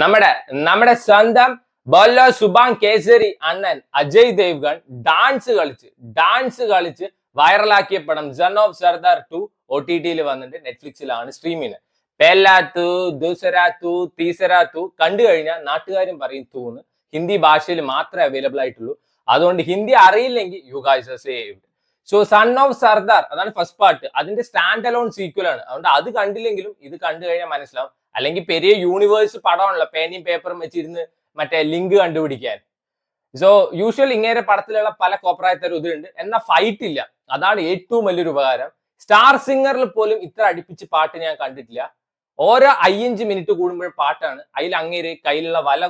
നമ്മുടെ നമ്മുടെ സ്വന്തം ബോല്ലോ സുബാൻ കേസരി അണ്ണൻ അജയ് ദേവ്ഗൺ ഡാൻസ് കളിച്ച് ഡാൻസ് കളിച്ച് വൈറലാക്കിയ പടം son of Sardaar two O T ടിയിൽ വന്നിട്ട് നെറ്റ്ഫ്ലിക്സിലാണ് സ്ട്രീമിന് പേലാത്തു ദുസരാത്തു തീസരാത്തു കണ്ടു കഴിഞ്ഞാൽ നാട്ടുകാരും പറയും തൂന്ന് ഹിന്ദി ഭാഷയിൽ മാത്രമേ അവൈലബിൾ ആയിട്ടുള്ളൂ. അതുകൊണ്ട് ഹിന്ദി അറിയില്ലെങ്കിൽ you guys saved so son of Sardaar അതാണ് ഫസ്റ്റ് പാർട്ട് അതിന്റെ സ്റ്റാൻഡ് അലോൺ സീക്വൽ ആണ്. അതുകൊണ്ട് അത് കണ്ടില്ലെങ്കിലും ഇത് കണ്ടു കഴിഞ്ഞാൽ മനസ്സിലാവും. അല്ലെങ്കിൽ പെരിയ യൂണിവേഴ്സ് പടമാണല്ലോ പേനയും പേപ്പറും വെച്ചിരുന്ന് മറ്റേ ലിങ്ക് കണ്ടുപിടിക്കാൻ. സോ യൂഷ്വൽ ഇങ്ങനെ പടത്തിലുള്ള പല കോപ്രായത്തരും ഇതുണ്ട് എന്നാൽ ഫൈറ്റ് ഇല്ല. അതാണ് ഏറ്റവും വലിയൊരു ഉപകാരം. സ്റ്റാർ സിംഗറിൽ പോലും ഇത്ര അടുപ്പിച്ച് പാട്ട് ഞാൻ കണ്ടിട്ടില്ല. ഓരോ അയ്യഞ്ച് മിനിറ്റ് കൂടുമ്പോഴും പാട്ടാണ്. അതിൽ അങ്ങേര് കയ്യിലുള്ള വല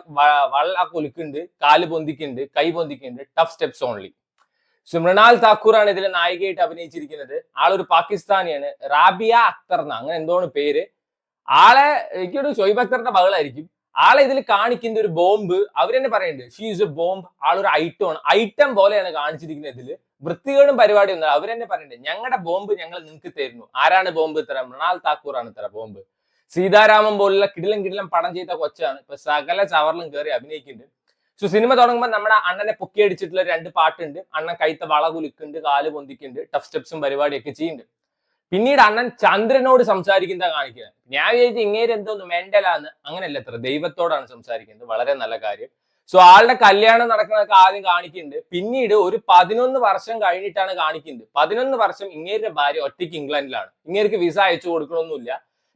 വള കൊലുക്കുണ്ട് കാൽ പൊന്തിക്കുന്നുണ്ട് കൈ പൊന്തിക്കുന്നുണ്ട് tough steps only so Mrunal താക്കൂറാണ് ഇതിൽ നായികയായിട്ട് അഭിനയിച്ചിരിക്കുന്നത്. ആളൊരു പാകിസ്ഥാനിയാണ്. റാബിയ അക്തർന്ന അങ്ങനെ എന്തോണ് പേര്. ആളെ എനിക്കൊരു ഷൊയ്ബ് അക്തറിന്റെ മകളായിരിക്കും. ആളെ ഇതിൽ കാണിക്കുന്ന ഒരു ബോംബ് അവരെന്നെ പറയുന്നുണ്ട് ഷീ ഈസ് എ ബോംബ് ആളൊരു ഐറ്റം ആണ്. ഐറ്റം പോലെയാണ് കാണിച്ചിരിക്കുന്നത് ഇതിൽ. വൃത്തികളും പരിപാടി ഒന്നും അവരെന്നെ പറയുന്നുണ്ട് ഞങ്ങളുടെ ബോംബ് ഞങ്ങൾ നിങ്ങൾക്ക് തരുന്നു. ആരാണ് ബോംബ് ഇത്ര മൃണാൽ താക്കൂർ ആണ് ഇത്ര ബോംബ്. സീതാരാമൻ പോലുള്ള കിടിലം കിടിലം പടം ചെയ്ത കൊച്ചാണ് ഇപ്പൊ സകല ചവറിലും കയറി അഭിനയിക്കുന്നുണ്ട് സോ സിനിമ തുടങ്ങുമ്പോൾ നമ്മുടെ അണ്ണനെ പൊക്കിയടിച്ചിട്ടുള്ള രണ്ട് പാട്ടുണ്ട്. അണ്ണൻ കൈത്ത വള കുലുക്കുന്നുണ്ട് കാൽ പൊന്തിക്കുന്നുണ്ട് ടഫ് സ്റ്റെപ്സും പരിപാടിയൊക്കെ ചെയ്യുന്നുണ്ട്. പിന്നീട് അണ്ണൻ ചന്ദ്രനോട് സംസാരിക്കുന്ന കാണിക്കുന്നത് ഞാൻ വിചാരിച്ചു ഇങ്ങേര് എന്തോന്ന് മെന്റലാന്ന്. അങ്ങനെയല്ല എത്ര ദൈവത്തോടാണ് സംസാരിക്കുന്നത്. വളരെ നല്ല കാര്യം. സോ ആളുടെ കല്യാണം നടക്കുന്നതൊക്കെ ആദ്യം കാണിക്കുന്നുണ്ട്. പിന്നീട് ഒരു പതിനൊന്ന് വർഷം കഴിഞ്ഞിട്ടാണ് കാണിക്കുന്നത്. പതിനൊന്ന് വർഷം ഇങ്ങേരുടെ ഭാര്യ ഒറ്റയ്ക്ക് ഇംഗ്ലണ്ടിലാണ്. ഇങ്ങേർക്ക് വിസ അയച്ചു കൊടുക്കണമൊന്നുമില്ല.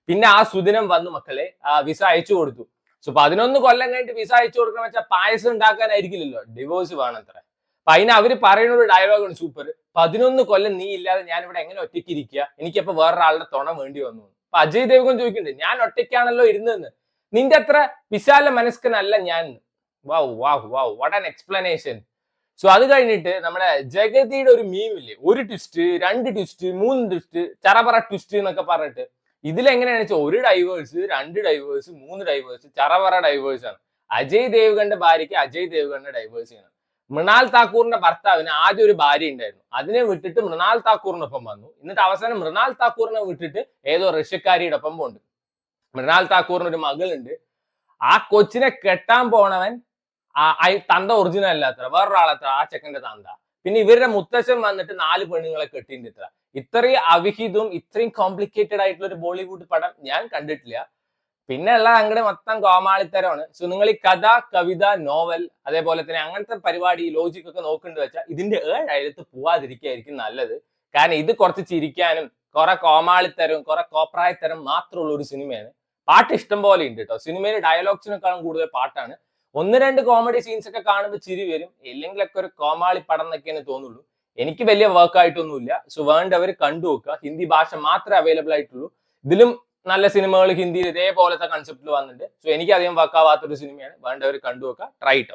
പിന്നെ ആ സുദിനം വന്നു മക്കളെ. ആ വിസ അയച്ചു കൊടുത്തു. സോ പതിനൊന്ന് കൊല്ലം കഴിഞ്ഞിട്ട് വിസ അയച്ചു കൊടുക്കണം വെച്ചാൽ പായസം ഉണ്ടാക്കാനായിരിക്കില്ലല്ലോ. ഡിവോഴ്സ് വേണം അത്ര. അപ്പൊ അതിന് അവർ പറയുന്ന ഒരു ഡയലോഗാണ് സൂപ്പർ പതിനൊന്ന് കൊല്ലം നീ ഇല്ലാതെ ഞാൻ ഇവിടെ എങ്ങനെ ഒറ്റയ്ക്ക് ഇരിക്കുക എനിക്കപ്പോ വേറൊരാളുടെ തുണ വേണ്ടി വന്നു. അപ്പൊ അജയ് ദേവ്ഗൻ ചോദിക്കുന്നുണ്ട് ഞാൻ ഒറ്റയ്ക്കാണല്ലോ ഇരുന്നതെന്ന് നിന്റെ അത്ര വിശാല മനസ്കനല്ല ഞാൻ. Wow wow wow what an explanation so അത് കഴിഞ്ഞിട്ട് നമ്മുടെ ജഗതിയുടെ ഒരു മീം ഇല്ലേ? ഒരു ട്വിസ്റ്റ് രണ്ട് ട്വിസ്റ്റ് മൂന്ന് ട്വിസ്റ്റ് ചറപറ ട്വിസ്റ്റ് എന്നൊക്കെ പറഞ്ഞിട്ട് ഇതിലെങ്ങനെയാണെന്ന് വെച്ചാൽ ഒരു ഡൈവേഴ്സ് രണ്ട് ഡൈവേഴ്സ് മൂന്ന് ഡൈവേഴ്സ് ചറപറ ഡൈവേഴ്സ് ആണ്. അജയ് ദേവ്ഗന്റെ ഭാര്യയ്ക്ക് അജയ് ദേവ്ഗന്റെ ഡൈവേഴ്സ് ചെയ്യണം. മൃണാൽ താക്കൂറിന്റെ ഭർത്താവിന് ആദ്യം ഒരു ഭാര്യ ഉണ്ടായിരുന്നു. അതിനെ വിട്ടിട്ട് മൃണാൽ താക്കൂറിനൊപ്പം വന്നു. എന്നിട്ട് അവസാനം മൃണാൽ താക്കൂറിനെ വിട്ടിട്ട് ഏതോ റഷ്യക്കാരിയുടെ ഒപ്പം പോണ്ട്. മൃണാൽ താക്കൂറിന് ഒരു മകളുണ്ട്. ആ കൊച്ചിനെ കെട്ടാൻ പോണവൻ തന്ത ഒറിജിനൽ അല്ലാത്ര വേറൊരാളത്ര ആ ചെക്കന്റെ തന്ത. പിന്നെ ഇവരുടെ മുത്തച്ഛൻ വന്നിട്ട് നാല് പെണ്ണുങ്ങളെ കെട്ടിണ്ട് ഇത്ര. ഇത്രയും അവിഹിതവും ഇത്രയും കോംപ്ലിക്കേറ്റഡ് ആയിട്ടുള്ള ഒരു ബോളിവുഡ് പടം ഞാൻ കണ്ടിട്ടില്ല. പിന്നെ ഉള്ള അങ്ങോട്ട് മൊത്തം കോമാളിത്തരമാണ് സോ നിങ്ങൾ ഈ കഥ കവിത നോവൽ അതേപോലെ തന്നെ അങ്ങനത്തെ പരിപാടി ലോജിക് ഒക്കെ നോക്കേണ്ടി വെച്ചാൽ ഇതിന്റെ ഏഴായിരത്ത് പോവാതിരിക്കായിരിക്കും നല്ലത്. കാരണം ഇത് കുറച്ച് ചിരിക്കാനും കുറെ കോമാളിത്തരവും കുറെ കോപ്രായത്തരം മാത്രമുള്ള ഒരു സിനിമയാണ്. പാട്ട് ഇഷ്ടം പോലെ ഉണ്ട് കേട്ടോ സിനിമയിൽ ഡയലോഗ്സിനേക്കാളും കൂടുതൽ പാട്ടാണ്. ഒന്ന് രണ്ട് കോമഡി സീൻസ് ഒക്കെ കാണുമ്പോൾ ചിരി വരും. ഇല്ലെങ്കിലൊക്കെ ഒരു കോമാളി പടം എന്നൊക്കെയാണ് തോന്നുള്ളൂ. എനിക്ക് വലിയ വർക്ക് ആയിട്ടൊന്നുമില്ല. സോ വേണ്ടവർ കണ്ടു നോക്കുക. ഹിന്ദി ഭാഷ മാത്രമേ അവൈലബിൾ ആയിട്ടുള്ളൂ. ഇതിലും നല്ല സിനിമകൾ ഹിന്ദിയിൽ ഇതേപോലത്തെ കൺസെപ്റ്റിൽ വന്നിട്ടുണ്ട്. സോ എനിക്ക് അധികം വർക്കാവാത്തൊരു സിനിമയാണ്. വേണ്ടവർ കണ്ടു നോക്കുക ട്രൈ ഇട്ടോ